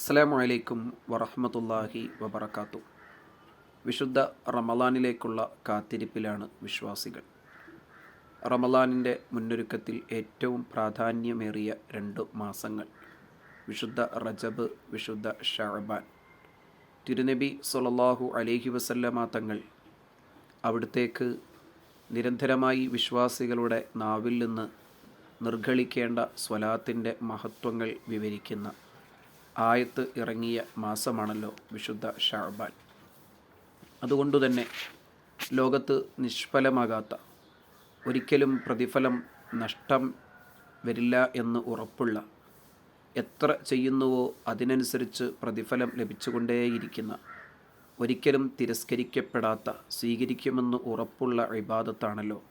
അസ്സാം വലൈക്കും വറഹമത്തല്ലാഹി വബർക്കാത്തു വിശുദ്ധ റമലാനിലേക്കുള്ള കാത്തിരിപ്പിലാണ് വിശ്വാസികൾ. റമലാനിന്റെ മുന്നൊരുക്കത്തിൽ ഏറ്റവും പ്രാധാന്യമേറിയ രണ്ട് മാസങ്ങൾ വിശുദ്ധ റജബ് വിശുദ്ധ ഷാബാൻ. തിരുനബി സൊല്ലാഹു അലേഹി വസല്ലമ തങ്ങൾ അവിടത്തേക്ക് നിരന്തരമായി വിശ്വാസികളുടെ നാവിൽ നിന്ന് നിർഗളിക്കേണ്ട സ്വലാത്തിന്റെ മഹത്വങ്ങൾ വിവരിക്കുന്ന ആയത്ത് ഇറങ്ങിയ മാസമാണല്ലോ വിശുദ്ധ ഷാബാൻ. അതുകൊണ്ടുതന്നെ ലോകത്ത് നിഷ്ഫലമാകാത്ത ഒരിക്കലും പ്രതിഫലം നഷ്ടം വരില്ല എന്ന് ഉറപ്പുള്ള എത്ര ചെയ്യുന്നുവോ അതിനനുസരിച്ച് പ്രതിഫലം ലഭിച്ചുകൊണ്ടേയിരിക്കുന്ന ഒരിക്കലും തിരസ്കരിക്കപ്പെടാത്ത സ്വീകരിക്കുമെന്ന് ഉറപ്പുള്ള ഇബാദത്താണല്ലോ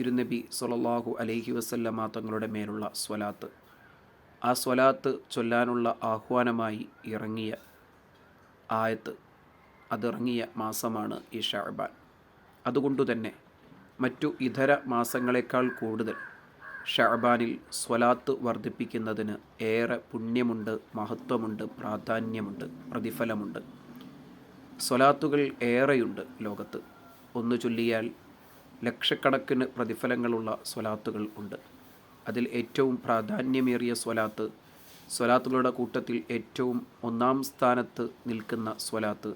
തിരുനബി സൊല്ലാഹു അലൈഹി വസല്ലമ തങ്ങളുടെ മേലുള്ള സ്വലാത്ത്. ആ സ്വലാത്ത് ചൊല്ലാനുള്ള ആഹ്വാനമായി ഇറങ്ങിയ ആയത്ത് അതിറങ്ങിയ മാസമാണ് ഈ ഷാബാൻ. അതുകൊണ്ടുതന്നെ മറ്റു ഇതര മാസങ്ങളെക്കാൾ കൂടുതൽ ഷാബാനിൽ സ്വലാത്ത് വർദ്ധിപ്പിക്കുന്നതിന് ഏറെ പുണ്യമുണ്ട് മഹത്വമുണ്ട് പ്രാധാന്യമുണ്ട് പ്രതിഫലമുണ്ട്. സ്വലാത്തുകൾ ഏറെയുണ്ട് ലോകത്ത്. ഒന്ന് ചൊല്ലിയാൽ ലക്ഷക്കണക്കിന് പ്രതിഫലങ്ങളുള്ള സ്വലാത്തുകൾ ഉണ്ട്. അതിൽ ഏറ്റവും പ്രാധാന്യമേറിയ സ്വലാത്ത്. സ്വലാത്തുകളുടെ കൂട്ടത്തിൽ ഏറ്റവും ഒന്നാം സ്ഥാനത്ത് നിൽക്കുന്ന സ്വലാത്ത്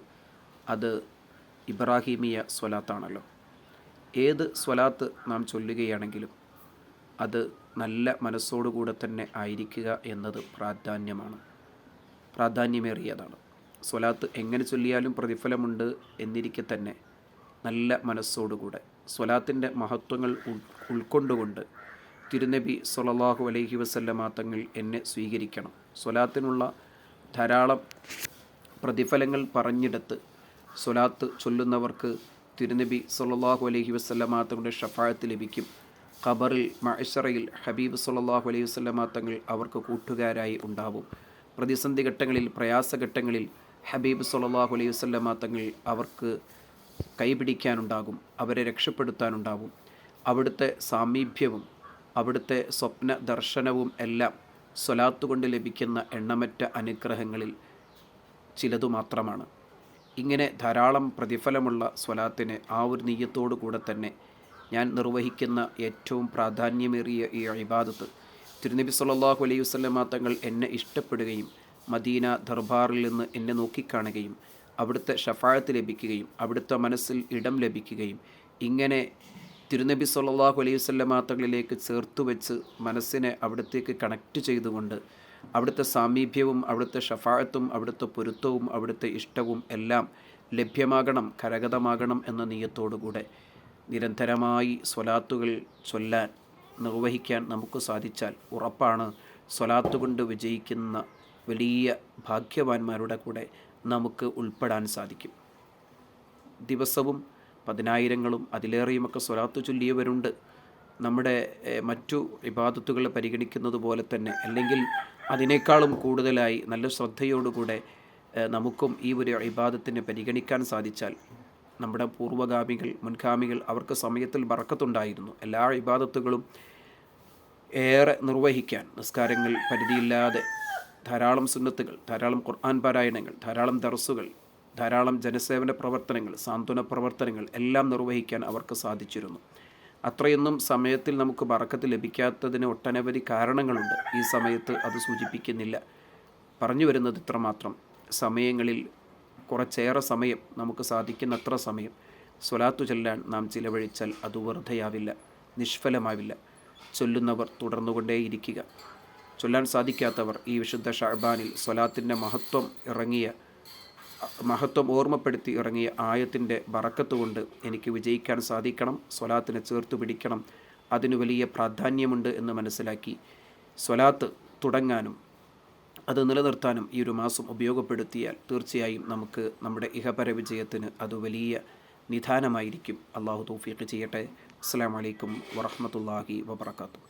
അത് ഇബ്രാഹീമിയ സ്വലാത്താണല്ലോ. ഏത് സ്വലാത്ത് നാം ചൊല്ലുകയാണെങ്കിലും അത് നല്ല മനസ്സോടുകൂടെ തന്നെ ആയിരിക്കുക എന്നത് പ്രാധാന്യമാണ്. പ്രാധാന്യമേറിയതാണ്. സ്വലാത്ത് എങ്ങനെ ചൊല്ലിയാലും പ്രതിഫലമുണ്ട് എന്നിരിക്കെ തന്നെ നല്ല മനസ്സോടുകൂടെ. സ്വലാത്തിന്റെ മഹത്വങ്ങൾ ഉൾക്കൊണ്ടുകൊണ്ട് തിരുനബി സൊല്ലാഹു അലൈഹി വസല്ലമ തങ്ങൾ എന്നെ സ്വീകരിക്കണം. സ്വലാത്തിനുള്ള ധാരാളം പ്രതിഫലങ്ങൾ പറഞ്ഞെടുത്ത് സ്വലാത്ത് ചൊല്ലുന്നവർക്ക് തിരുനബി സൊല്ലാഹു അലൈഹി വസല്ലമ തങ്ങളുടെ ഷഫായത്ത് ലഭിക്കും. ഖബറിൽ മഅഷറയിൽ ഹബീബ് സൊല്ലാഹു അലൈഹി വസല്ലമ തങ്ങൾ അവർക്ക് കൂട്ടുകാരായി ഉണ്ടാവും. പ്രതിസന്ധി ഘട്ടങ്ങളിൽ പ്രയാസഘട്ടങ്ങളിൽ ഹബീബ് സൊല്ലാഹു അലൈഹി വസല്ലമ തങ്ങൾ അവർക്ക് കൈപിടിക്കാനുണ്ടാകും അവരെ രക്ഷപ്പെടുത്താനുണ്ടാകും. അവിടുത്തെ സാമീപ്യവും അവിടുത്തെ സ്വപ്ന ദർശനവും എല്ലാം സ്വലാത്ത് കൊണ്ട് ലഭിക്കുന്ന എണ്ണമറ്റ അനുഗ്രഹങ്ങളിൽ ചിലതു മാത്രമാണ്. ഇങ്ങനെ ധാരാളം പ്രതിഫലമുള്ള സ്വലാത്തിന് ആ ഒരു നെയ്യത്തോടു കൂടെ തന്നെ ഞാൻ നിർവഹിക്കുന്ന ഏറ്റവും പ്രാധാന്യമേറിയ ഈ ഇബാദത്ത്. തിരുനബി സല്ലാഹു അലൈഹി വസ്ലമ തങ്ങൾ എന്നെ ഇഷ്ടപ്പെടുകയും മദീന ദർബാറിൽ നിന്ന് എന്നെ നോക്കിക്കാണുകയും അവിടുത്തെ ഷഫായത്ത് ലഭിക്കുകയും അവിടുത്തെ മനസ്സിൽ ഇടം ലഭിക്കുകയും ഇങ്ങനെ തിരുനബി സല്ലാഹു അലൈഹി വസ്ലമ ചേർത്ത് വെച്ച് മനസ്സിനെ അവിടത്തേക്ക് കണക്റ്റ് ചെയ്തുകൊണ്ട് അവിടുത്തെ സാമീപ്യവും അവിടുത്തെ ഷഫായത്തും അവിടുത്തെ പൊരുത്തവും അവിടുത്തെ ഇഷ്ടവും എല്ലാം ലഭ്യമാകണം കരഗതമാകണം എന്ന നീയത്തോടുകൂടെ നിരന്തരമായി സ്വലാത്തുകൾ ചൊല്ലാൻ നിർവഹിക്കാൻ നമുക്ക് സാധിച്ചാൽ ഉറപ്പാണ് സ്വലാത്ത് കൊണ്ട് വിജയിക്കുന്ന വലിയ ഭാഗ്യവാന്മാരുടെ കൂടെ നമുക്ക് ഉൾപ്പെടാൻ സാധിക്കും. ദിവസവും പതിനായിരങ്ങളും അതിലേറെയുമൊക്കെ സ്വലാത്ത് ചൊല്ലിയവരുണ്ട്. നമ്മുടെ മറ്റു ഇബാദത്തുകളെ പരിഗണിക്കുന്നത് പോലെ തന്നെ അല്ലെങ്കിൽ അതിനേക്കാളും കൂടുതലായി നല്ല ശ്രദ്ധയോടുകൂടെ നമുക്കും ഈ ഒരു ഇബാദത്തിനെ പരിഗണിക്കാൻ സാധിച്ചാൽ നമ്മുടെ പൂർവഗാമികൾ മുൻഗാമികൾ അവർക്ക് സമയത്തിൽ വറക്കത്തുണ്ടായിരുന്നു എല്ലാ ഇബാദത്തുകളും ഏറെ നിർവഹിക്കാൻ നിസ്കാരങ്ങൾ പരിധിയില്ലാതെ ധാരാളം സുന്നത്തുകൾ ധാരാളം ഖുർആൻ പാരായണങ്ങൾ ധാരാളം ദർസുകൾ ധാരാളം ജനസേവന പ്രവർത്തനങ്ങൾ സാന്ത്വന പ്രവർത്തനങ്ങൾ എല്ലാം നിർവഹിക്കാൻ അവർക്ക് സാധിച്ചിരുന്നു. അത്രയൊന്നും സമയത്തിൽ നമുക്ക് ബറക്കത്ത് ലഭിക്കാത്തതിന് ഒട്ടനവധി കാരണങ്ങളുണ്ട്. ഈ സമയത്ത് അത് സൂചിപ്പിക്കുന്നില്ല. പറഞ്ഞു വരുന്നത് ഇത്രമാത്രം. സമയങ്ങളിൽ കുറച്ചേറെ സമയം നമുക്ക് സാധിക്കുന്നത്ര സമയം സ്വലാത്തു ചൊല്ലാൻ നാം ചിലവഴിച്ചാൽ അത് വെറുതെയാവില്ല നിഷ്ഫലമാവില്ല. ചൊല്ലുന്നവർ തുടർന്നുകൊണ്ടേയിരിക്കുക. ചൊല്ലാൻ സാധിക്കാത്തവർ ഈ വിശുദ്ധ ഷഹബാനിൽ സ്വലാത്തിന്റെ മഹത്വം ഇറങ്ങിയ മഹത്വം ഓർമ്മപ്പെടുത്തി ഇറങ്ങിയ ആയത്തിന്റെ കൊണ്ട് എനിക്ക് വിജയിക്കാൻ സാധിക്കണം സ്വലാത്തിനെ ചേർത്തു പിടിക്കണം. അതിന് വലിയ പ്രാധാന്യമുണ്ട് എന്ന് മനസ്സിലാക്കി സ്വലാത്ത് തുടങ്ങാനും അത് നിലനിർത്താനും ഈ ഒരു മാസം ഉപയോഗപ്പെടുത്തിയാൽ തീർച്ചയായും നമുക്ക് നമ്മുടെ ഇഹപര വിജയത്തിന് അത് വലിയ നിധാനമായിരിക്കും. അള്ളാഹു തൗഫീഖ് ചെയ്യട്ടെ. അസ്സാം വലൈക്കും വറഹമത്തല്ലാഹി വബർക്കാത്തു